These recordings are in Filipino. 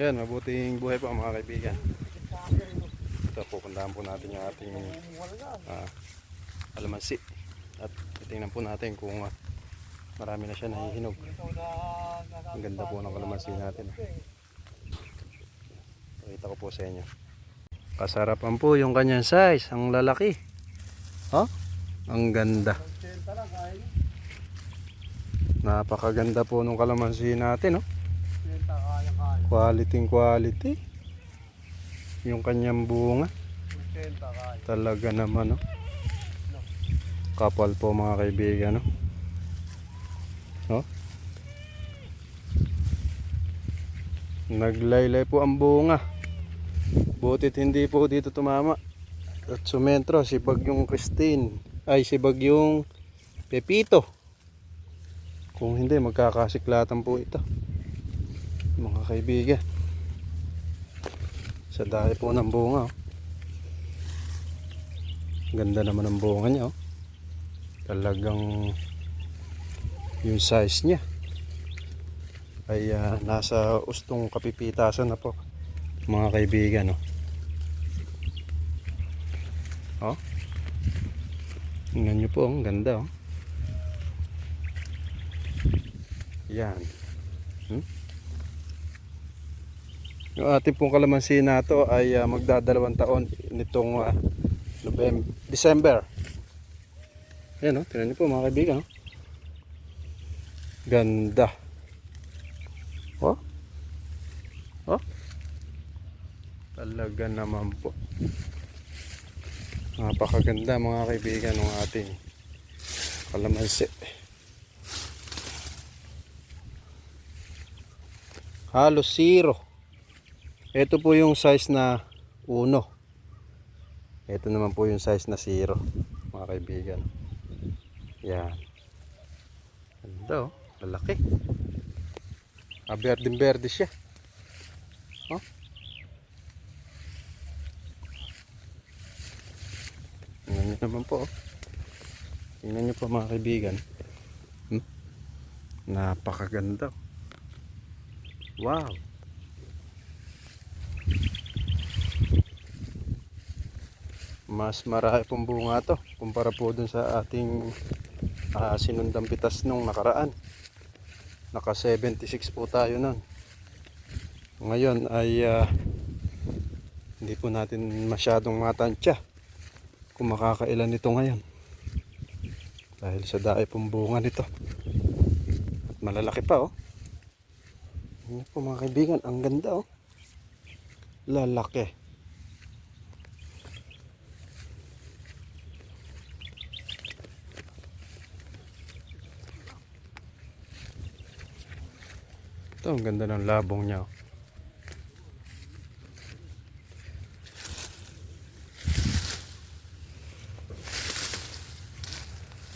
Yan, mabuting buhay po mga kaibigan. Ito, pupuntahan po natin yung ating ah, alamansi. At titingnan po natin kung ah, marami na siya nahihinog. Ang ganda po ng kalamansi natin. Pakita ko po sa inyo. Kasarapan po yung kanyang size. Ang lalaki. Oh, ang ganda. Napakaganda po ng kalamansi natin, oh. Quality quality. Yung kanyang bunga. Talaga naman, oh. Kapal po mga kaibigan, no? No? Naglaylay po ang bunga. Butit hindi po dito tumama. At sumentro, si Bagyong Christine. Ay, si Bagyong Pepito. Kung hindi, magkakasiklatan po ito. Mga kaibigan. Sa dahil po ng bunga. Oh. Ganda naman ang bunga niya. Oh. Talagang yung size niya ay ah, nasa ustong kapipitasan na po mga kaibigan. Oh. Oh. Tingnan nyo po, ang ganda oh. Yan. Hmm? Yung ating pong kalamansi na to ay ah, magdadalawang taon nitong ah, November, December. Yan oh, tingnan nyo po mga kaibigan. Oh. Ganda. Oh. Oh. Talaga naman po. Napakaganda mga kaibigan ng ating kalamansi. Halos zero. Ito po yung size na uno. Ito naman po yung size na zero. Mga kaibigan. Yan. Ganda oh. Lalaki. Ah, berdeng berde siya. Oh. Tingnan nyo naman po. oh. Tingnan nyo po mga kaibigan. Hmm? Napakaganda. Wow. Mas marami pong bunga to kumpara po dun sa ating ah, sinundang pitas nung nakaraan. Naka 76 po tayo nun. Ngayon ay ah, hindi po natin masyadong matansya kung makakailan ito ngayon. Dahil sa daay pong bunga nito. At malalaki pa oh. Ano po mga kaibigan, ang ganda oh. Lalaki. Ito, ang ganda ng labong niya. oh.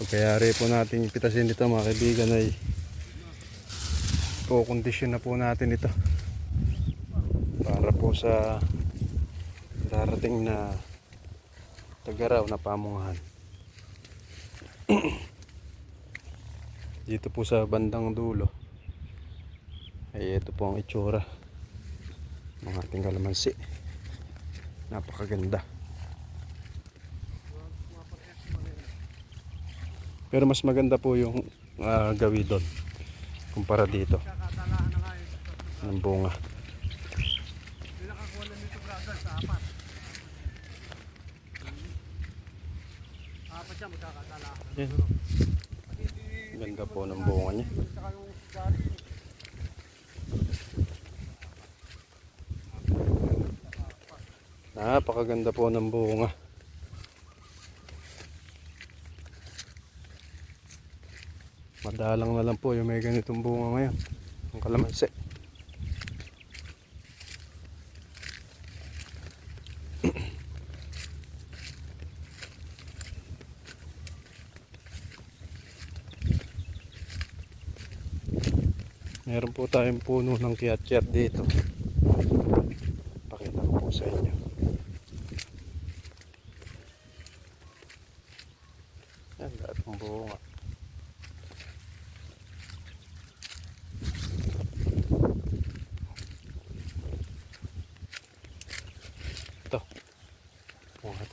Pagkayari po natin yung pitasin dito mga kaibigan ay kukondisyon na po natin ito para po sa darating na tagaraw na pamungahan. dito po sa bandang dulo ay ito po ang itsura. Ng ating kalamansi. Napakaganda. Pero mas maganda po yung ah, gawi doon kumpara dito. Ng bunga. Yan. ganda po ng bunga niya Napakaganda po ng bunga. Madalang na lang po yung may ganitong bunga ngayon. Ang kalamansi. Meron po tayong puno ng kiatyat dito. Pakita ko po sa inyo. Yan, lahat ng bunga.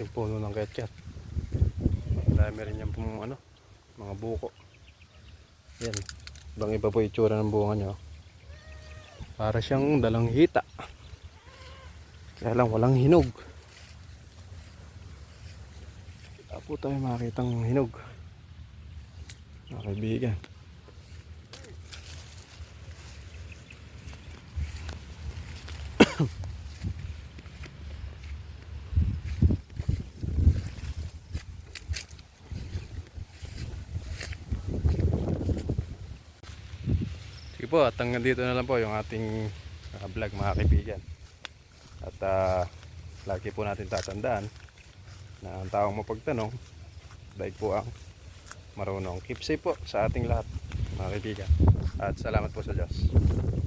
Ating puno ng ketchup. Dahil meron yan pong ano, mga buko. Yan. Ibang iba po itsura ng bunga nyo. Para siyang dalang hita. Kaya lang walang hinog. Wala po tayo makitang hinog. Mga kaibigan. Po, at hanggang dito na lang po yung ating uh, vlog mga kaibigan. At ah, lagi po natin tatandaan na ang taong mapagtanong, daig po ang marunong. Keep safe po sa ating lahat mga kaibigan. At salamat po sa Diyos.